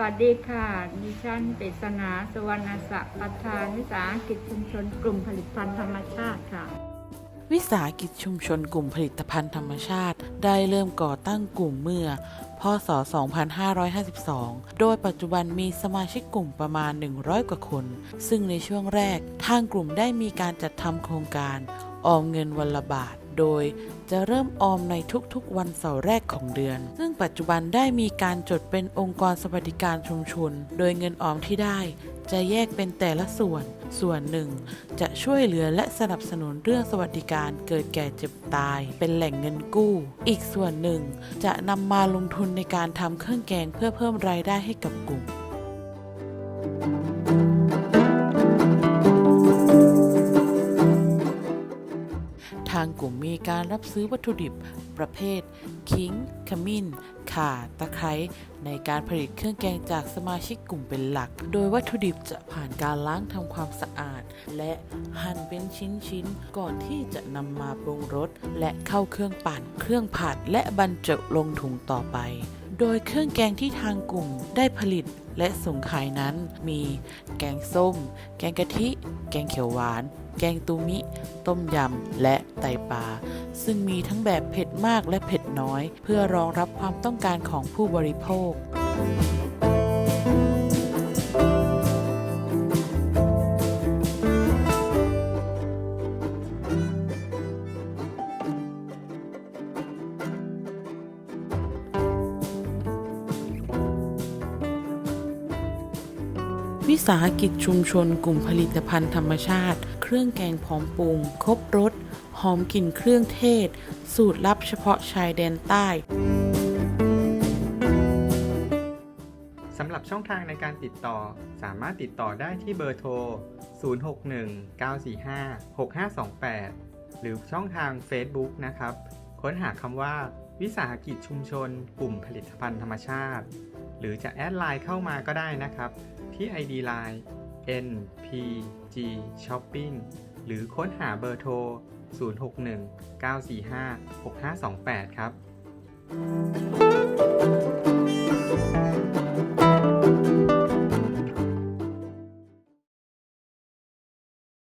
วัสดีค่ะ ดิฉันเปริศนาสวรรณศักดิ์ประธานวิสาหกิจชุมชนกลุ่มผลิตภัณฑ์ธรรมชาติค่ะ วิสาหกิจชุมชนกลุ่มผลิตภัณฑ์ธรรมชาติ ได้เริ่มก่อตั้งกลุ่มเมื่อ พศ 2552 โดยปัจจุบันมีสมาชิกกลุ่มประมาณ 100 กว่าคน ซึ่งในช่วงแรก ทางกลุ่มได้มีการจัดทำโครงการ ออมเงินวันละบาท โดยจะเริ่มออมในทุกๆ วันเสาร์แรกของเดือน ซึ่งปัจจุบันได้มีการจดเป็นองค์กรสวัสดิการชุมชน โดยเงินออมที่ได้จะแยกเป็นแต่ละส่วน ส่วนหนึ่ง จะช่วยเหลือและสนับสนุนเรื่องสวัสดิการเกิดแก่เจ็บตาย เป็นแหล่งเงินกู้ อีกส่วนหนึ่ง จะนำมาลงทุนในการทำเครื่องแกงเพื่อเพิ่มรายได้ให้กับกลุ่มางกลุ่มมีการรับซื้อวัตถุดิบประเภท ขิง ขมิ้น ข่า ตะไคร้ ในการผลิตเครื่องแกงจากสมาชิกกลุ่มเป็นหลัก โดยวัตถุดิบจะผ่านการล้างทำความสะอาด และหั่นเป็นชิ้นๆ ก่อนที่จะนำมาปรุงรสและเข้าเครื่องปั่น เครื่องผัดและบรรจุลงถุงต่อไป โดยเครื่องแกงที่ทางกลุ่มได้ผลิตและส่งขายนั้น มีแกงส้ม แกงกะทิ แกงเขียวหวาน แกงตูมิ ต้มยำ และไตปลา ซึ่งมีทั้งแบบเผ็ดมากและเผ็ดน้อย เพื่อรองรับความต้องการของผู้บริโภค วิสาหกิจชุมชนกลุ่มผลิตภัณฑ์ธรรมชาติ เครื่องแกงพร้อมปรุง ครบรส หอมกลิ่นเครื่องเทศ สูตรลับเฉพาะชายแดนใต้สำหรับช่องทางในการติดต่อ สามารถติดต่อได้ที่เบอร์โทร 061-945-6528 หรือช่องทาง Facebook นะครับ ค้นหาคำว่า วิสาหกิจชุมชน กลุ่มผลิตภัณฑ์ธรรมชาติ หรือจะแอดไลน์เข้ามาก็ได้นะครับ ที่ ID Line npg shopping หรือค้นหาเบอร์โทร 061-945-6528 ครับ